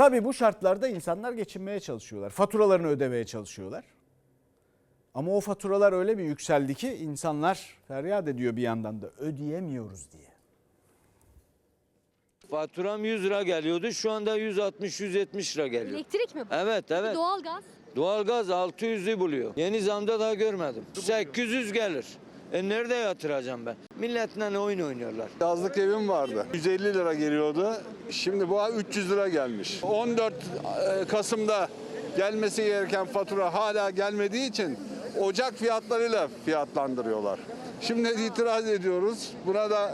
Tabii bu şartlarda insanlar geçinmeye çalışıyorlar. Faturalarını ödemeye çalışıyorlar. Ama o faturalar öyle bir yükseldi ki insanlar feryat ediyor bir yandan da ödeyemiyoruz diye. Faturam 100 lira geliyordu. Şu anda 160-170 lira geliyor. Elektrik mi bu? Evet evet. Doğalgaz. Doğalgaz 600'ü buluyor. Yeni zamda daha görmedim. 800 gelir. E nerede yatıracağım ben? Milletle oyun oynuyorlar. Yazlık evim vardı. 150 lira geliyordu. Şimdi bu ay 300 lira gelmiş. 14 e, Kasım'da gelmesi gereken fatura hala gelmediği için Ocak fiyatlarıyla fiyatlandırıyorlar. Şimdi itiraz ediyoruz. Buna da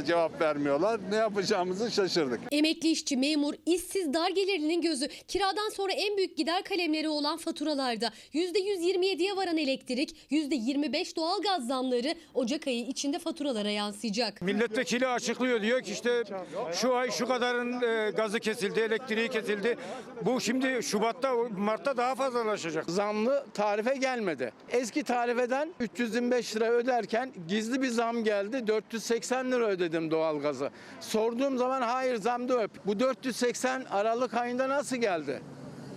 e, cevap vermiyorlar. Ne yapacağımızı şaşırdık. Emekli işçi, memur, işsiz, dar gelirlinin gözü kiradan sonra en büyük gider kalemleri olan faturalarda. %127'ye varan elektrik, %25 doğalgaz zamları Ocak ayı içinde faturalara yansıyacak. Milletvekili açıklıyor diyor ki işte şu ay şu kadarın e, gazı kesildi, elektriği kesildi. Bu şimdi Şubat'ta, Mart'ta daha fazlalaşacak. zamlı tarife gelmedi. Eski tarifeden 325 lira öderken gizli bir zam geldi. 480 lira ödedim doğalgazı. Sorduğum zaman hayır zamda öp. Bu 480 Aralık ayında nasıl geldi?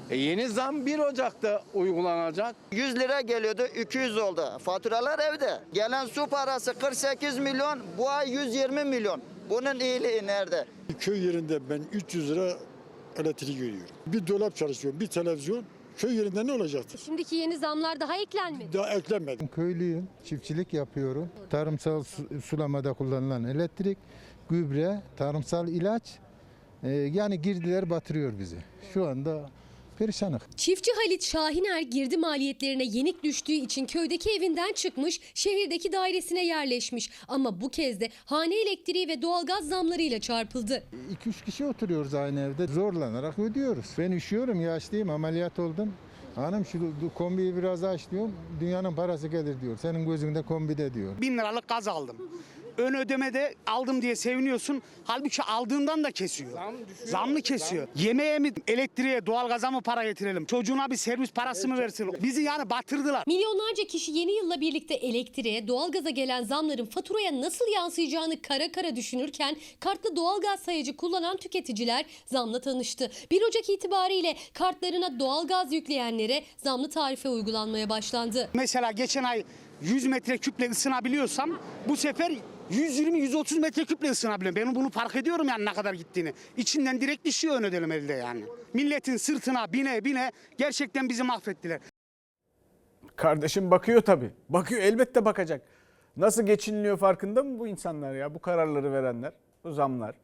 E yeni zam 1 Ocak'ta uygulanacak. 100 lira geliyordu 200 oldu. Faturalar evde. Gelen su parası 48 milyon bu ay 120 milyon. Bunun iyiliği nerede? Köy yerinde ben 300 lira elektrik ödüyorum. Bir dolap çalışıyorum, bir televizyon. Köy yerinde ne olacaktı? Şimdiki yeni zamlar daha eklenmedi. Daha eklenmedi. Köylüyüm, çiftçilik yapıyorum. Tarımsal su- sulamada kullanılan elektrik, gübre, tarımsal ilaç e, yani girdiler batırıyor bizi. Şu anda perişanık. Çiftçi Halit Şahiner girdi maliyetlerine yenik düştüğü için köydeki evinden çıkmış, şehirdeki dairesine yerleşmiş. Ama bu kez de hane elektriği ve doğalgaz zamlarıyla çarpıldı. 2-3 kişi oturuyoruz aynı evde zorlanarak ödüyoruz. Ben üşüyorum, yaşlıyım, ameliyat oldum. Hanım şu kombiyi biraz aç diyorum, dünyanın parası gelir diyor. Senin gözünde kombide diyor. bin liralık gaz aldım. Ön ödemede aldım diye seviniyorsun. Halbuki aldığından da kesiyor. Zamlı kesiyor. Yemeğe mi, elektriğe, doğalgaza mı para getirelim? Çocuğuna bir servis parası mı versin? Bizi yani batırdılar. Milyonlarca kişi yeni yılla birlikte elektriğe, doğalgaza gelen zamların faturaya nasıl yansıyacağını kara kara düşünürken kartlı doğalgaz sayacı kullanan tüketiciler zamla tanıştı. 1 Ocak itibariyle kartlarına doğalgaz yükleyenlere zamlı tarife uygulanmaya başlandı. Mesela geçen ay 100 metreküple ısınabiliyorsam bu sefer 120-130 metreküple ısınabiliyorum. Ben bunu fark ediyorum yani ne kadar gittiğini. İçinden direkt düşüyor ön ödeme elde yani. Milletin sırtına bine bine gerçekten bizi mahvettiler. Kardeşim bakıyor tabii. Bakıyor elbette bakacak. Nasıl geçiniliyor farkında mı bu insanlar ya? Bu kararları verenler, bu zamlar.